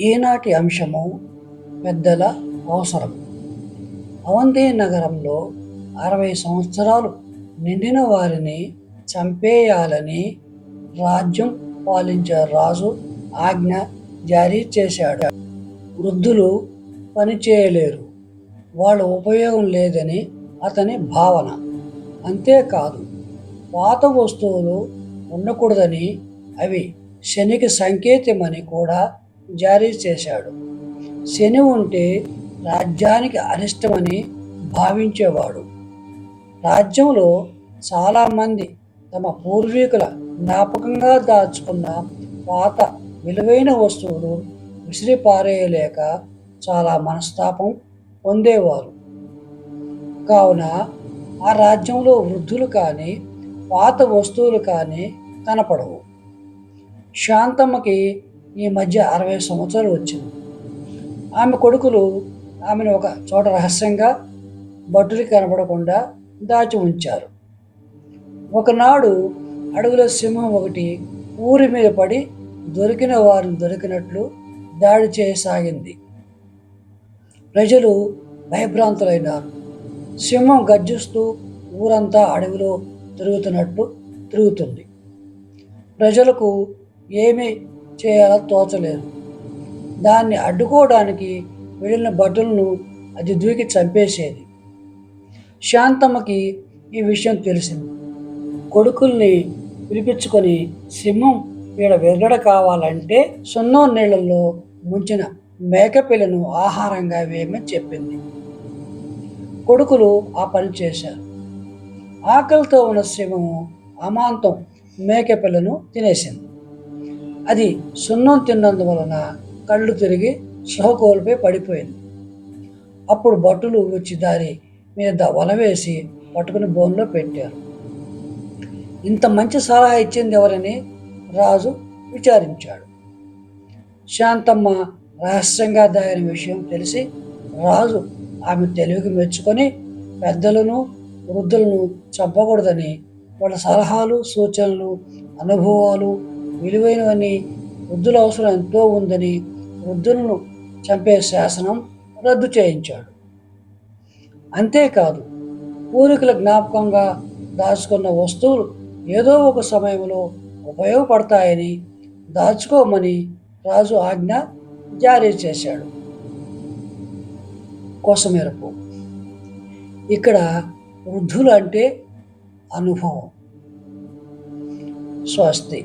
ఈనాటి అంశము పెద్దల అవసరం. అవంతి నగరంలో అరవై సంవత్సరాలు నిండిన వారిని చంపేయాలని రాజ్యం పాలించే రాజు ఆజ్ఞ జారీ చేశాడు. వృద్ధులు పనిచేయలేరు. వాళ్ళ ఉపయోగం లేదని అతని భావన. అంతేకాదు పాత వస్తువులు ఉండకూడదని అవి శనికి సంకేతమని కూడా జారీ చేశాడు. శని ఉంటే రాజ్యానికి అరిష్టమని భావించేవాడు. రాజ్యంలో చాలామంది తమ పూర్వీకుల జ్ఞాపకంగా దాచుకున్న పాత విలువైన వస్తువులు విసిరిపారేయలేక చాలా మనస్తాపం పొందేవారు. కావున ఆ రాజ్యంలో వృద్ధులు కానీ పాత వస్తువులు కానీ కనపడవు. శాంతమ్మకి ఈ మధ్య అరవై సంవత్సరాలు వచ్చింది. ఆమె కొడుకులు ఆమెను ఒక చోట రహస్యంగా భటులకి కనపడకుండా దాచి ఉంచారు. ఒకనాడు అడవిలో సింహం ఒకటి ఊరి మీద పడి దొరికిన వారిని దొరికినట్లు దాడి చేయసాగింది. ప్రజలు భయభ్రాంతులైనారు. సింహం గర్జిస్తూ ఊరంతా అడవిలో తిరుగుతున్నట్టు తిరుగుతుంది. ప్రజలకు ఏమీ చేయాలో తోచలేదు. దాన్ని అడ్డుకోవడానికి వెళ్ళిన భటులను అది దూకి చంపేసేది. శాంతమ్మకి ఈ విషయం తెలిసింది. కొడుకుల్ని పిలిపించుకొని సింహం వీడ వెరగడ కావాలంటే సున్నం నీళ్ళల్లో ముంచిన మేకపిల్లను ఆహారంగా వేయమని చెప్పింది. కొడుకులు ఆ పని చేశారు. ఆకలితో ఉన్న సింహము అమాంతం మేకపిల్లను తినేసింది. అది సున్నం తిన్నందువలన కళ్ళు తిరిగి సృహ పడిపోయింది. అప్పుడు భటులు వచ్చి దారి మీద వల వేసి పట్టుకుని బోన్లో పెట్టారు. ఇంత మంచి సలహా ఇచ్చింది ఎవరని రాజు విచారించాడు. శాంతమ్మ రహస్యంగా దాగిన విషయం తెలిసి రాజు ఆమె తెలివికి మెచ్చుకొని పెద్దలను వృద్ధులను చంపకూడదని వాళ్ళ సలహాలు సూచనలు అనుభవాలు విలువైనవని వృద్ధుల అవసరం ఎంతో ఉందని వృద్ధులను చంపే శాసనం రద్దు చేయించాడు. అంతేకాదు పూర్వీకుల జ్ఞాపకంగా దాచుకున్న వస్తువులు ఏదో ఒక సమయంలో ఉపయోగపడతాయని దాచుకోమని రాజు ఆజ్ఞ జారీ చేశాడు. కోసమేరకు ఇక్కడ వృద్ధులు అంటే అనుభవం స్వస్తి.